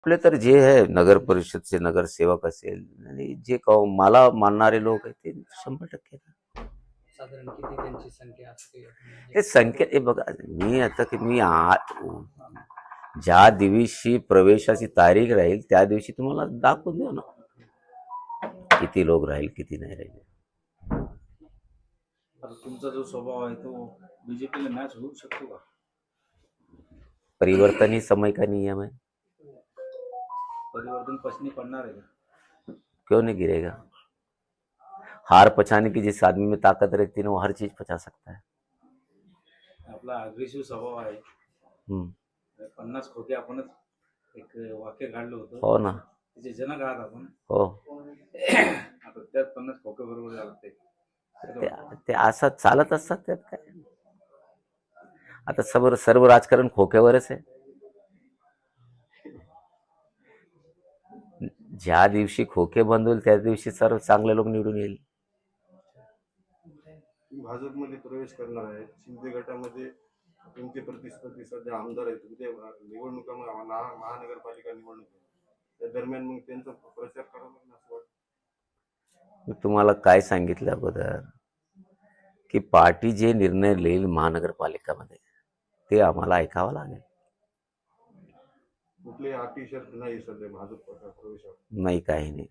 आपले तर जे आहे नगर परिषदचे नगरसेवक असेल आणि जे क- मला मानणारे लोक आहेत ते शंभर टक्के साधारण किती त्यांची संख्या असते हे? संख्या हे बघा मी आता की मी आ ज्या दिवशी प्रवेशाची तारीख राहील त्या दिवशी तुम्हाला दाखवून देऊ ना. किती लोक राहील किती नाही राहील. तुमचा जो स्वभाव आहे तो बीजेपीला मॅच होऊ शकतो का? परिवर्तन ही समय का नियम है परिवर्तन पसनी पडणार आहे का क्यों नहीं गिरेगा? हार पछाने की जिस आदमी में ताकत रहती है वो हर चीज़ पचा सकता है। आपला अग्रेसिव्ह स्वभाव आहे। हम्म. पन्नास खोके आपणच एक वाक्य काढलं होतं. हो ना. त्याचे जनक आहात आपण. हो. आता त्यात पन्नास खोके बरोबर ते असं चालत असतात त्यात काय? आता सर्व सर्व राजकारण खोक्यावरच आहे. ज्या दिवशी खोके बंद होईल त्या दिवशी सर्व चांगले लोक निवडून येईल. भाजपमध्ये प्रवेश करणार आहे. शिंदे गटामध्ये तुमचे प्रतिस्पर्धी सध्या आमदार आहेत. उद्या निवडणुका महा- महा- महानगरपालिका निवडणूक. त्या दरम्यान मग त्यांचा प्रचार करावा तुम्हाला काय सांगितलं अगोदर? की पार्टी जे निर्णय घेईल महानगरपालिकामध्ये ते आम्हाला ऐकावं लागेल. कुठलीही अटी शर्त नाही सध्या भाजप प्रवेश नाही काही नाही.